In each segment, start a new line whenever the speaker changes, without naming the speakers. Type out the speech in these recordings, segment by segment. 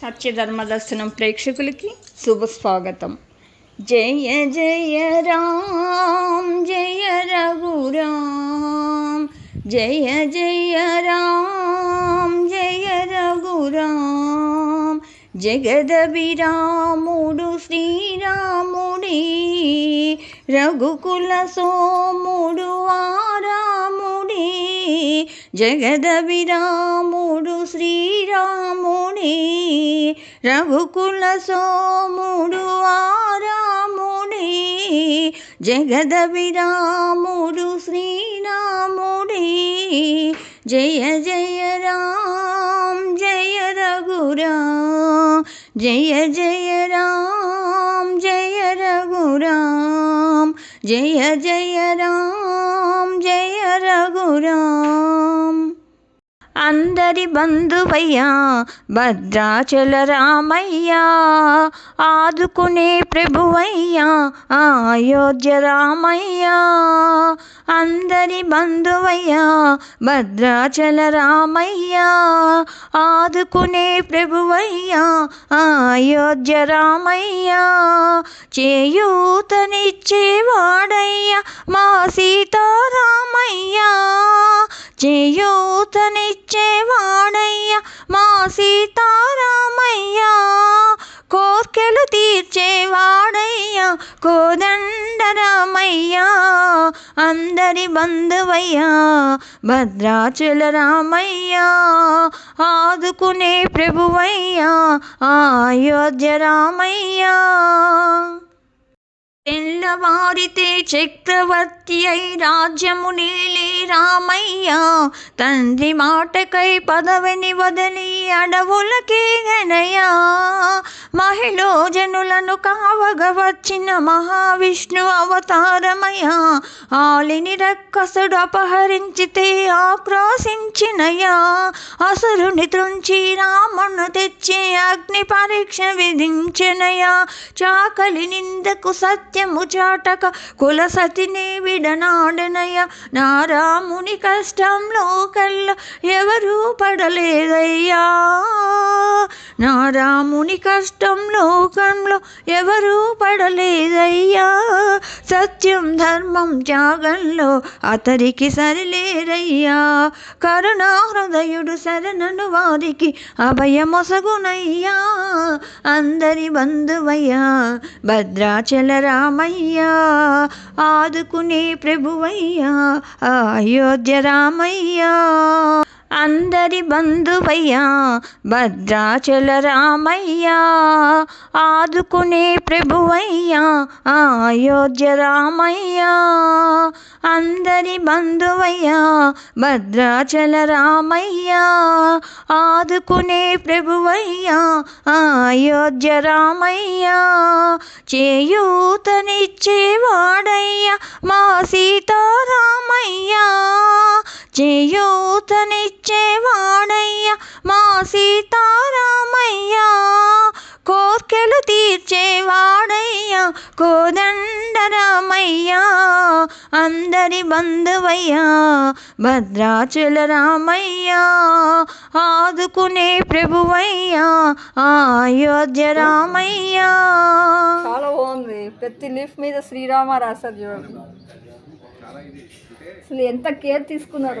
సత్యధర్మ దర్శనం ప్రేక్షకులకి శుభ స్వాగతం జయ జయ రామ్ జయ రఘురామ్ జయ జయ రామ్ జయ రఘురామ్ జగదభిరాముడు శ్రీరాముడి రఘుకుల సోముడు ఆ జగదభిరాముడు శ్రీరాముని రఘుకుల సోముడు ఆరాముడి జగదభిరాముడు శ్రీరాముడి. జయ జయ రామ్ జయ రఘురామ్ జయ జయ రామ్ జయ రఘురామ్ జయ జయ రామ్ జయ రఘురామ్. అందరి బంధువయ్యా భద్రాచల రామయ్యా ఆదుకునే ప్రభువయ్యా అయోధ్య రామయ్యా. అందరి బంధువయ్యా భద్రాచల రామయ్యా ఆదుకునే ప్రభువయ్యా అయోధ్య రామయ్యా. చేయూతనిచ్చేవాడయ్యా మా సీతా కోదండరామయ్యా అందరి బంధువయ్యా భద్రాచల రామయ్యా ఆదుకునే ప్రభువయ్యా అయోధ్య రామయ్యా. తెల్లవారితే చక్రవర్తి అయి రాజ్యము నీలే రామయ్య తండ్రి మాటకై పదవిని వదిలి అడవులకే గనయా మహిళ జనులను కావగ వచ్చిన మహావిష్ణు అవతారమయ ఆలిని రక్కసుడు అపహరించితే ఆక్రోశించినయా అసురుని త్రుంచి రామును తెచ్చి అగ్ని పరీక్ష విధించినయా చాకలి నిందకు సత్యము చాటక కుల సతిని విడనాడనయ నారాముని కష్టంలో కళ్ళ ఎవరూ పడలేదయ్యా. నారాముని కష్టం లోకంలో ఎవరూ పడలేదయ్యా. సత్యం ధర్మం త్యాగంలో అతడికి సరిలేరయ్యా కరుణా హృదయుడు శరణను వారికి అభయమొసగునయ్యా. అందరి బంధువయ్యా భద్రాచల రామయ్యా. ఆదుకునే ప్రభువయ్యా అయోధ్య రామయ్యా. అందరి బంధువయ్యా భద్రాచల రామయ్యా ఆదుకునే ప్రభువయ్యా అయోధ్య రామయ్యా. అందరి బంధువయ్యా భద్రాచల రామయ్యా ఆదుకునే ప్రభువయ్యా అయోధ్య రామయ్యా. చేయూతనిచ్చేవాడయ్యా మా సీతా సీతారామయ్యా కోర్కెలు తీర్చేవాడయ్యా కోదండరామయ్యా అందరి బంధువయ్యా భద్రాచల రామయ్యా ఆదుకునే ప్రభువయ్యా అయోధ్య రామయ్యా.
చాలా బాగుంది. ప్రతి లీఫ్ మీద శ్రీరామ రాశారు చూడండి. అసలు ఎంత కేర్ తీసుకున్నారు.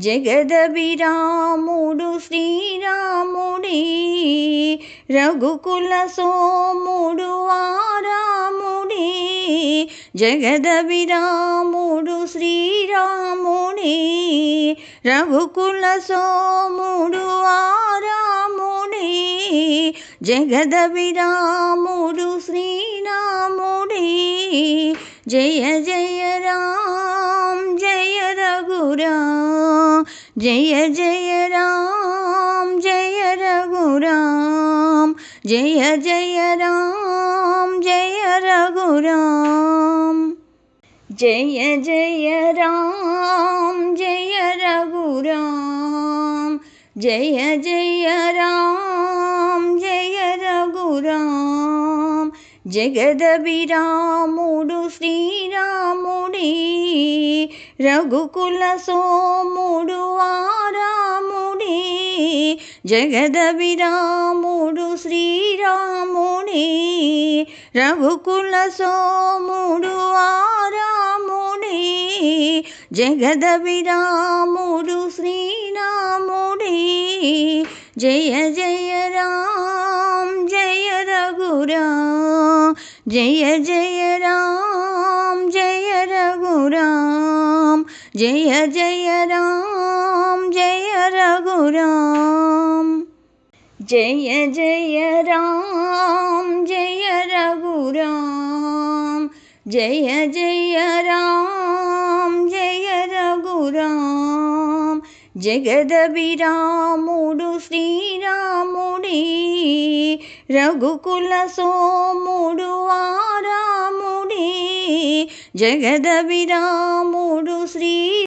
జగదభిరాముడు శ్రీరాముడి రఘుకుల సోముడు ఆరాముడి జగదభిరాముడు శ్రీరాముడి రఘుకుల సోముడు ఆరాముడి జగదభిరాముడు శ్రీరాముడి. జయ జయ రఘురామ్ జయ జయ రామ్ జయ రఘురామ్ జయ జయ రామ్ జయ రఘురామ్ జయ జయ రామ్ జయ రఘురామ్ జయ జయ రామ్ జయ రఘురామ్ జగదభిరాముడు శ్రీరాముడి రఘుకుల సోముడు ఆరాముడి జగదభిరాముడు శ్రీరాముని రఘుకుల సోముడు ఆరాముడి జగదభిరాముడు శ్రీరాముడి జయ జయ రామ్ జయ రఘురామ్ జయ జయ రామ్ జయ రఘురామ్ జయ జయ రామ్ జయ రఘురామ్. జయ జయ రామ్ జయ రఘురామ్ జయ జయ రామ్ జయ రఘురామ్ జగదభిరాముడు శ్రీరాముడి రఘుకుల సోముడు ఆరాముడి జగదభిరాముడు శ్రీ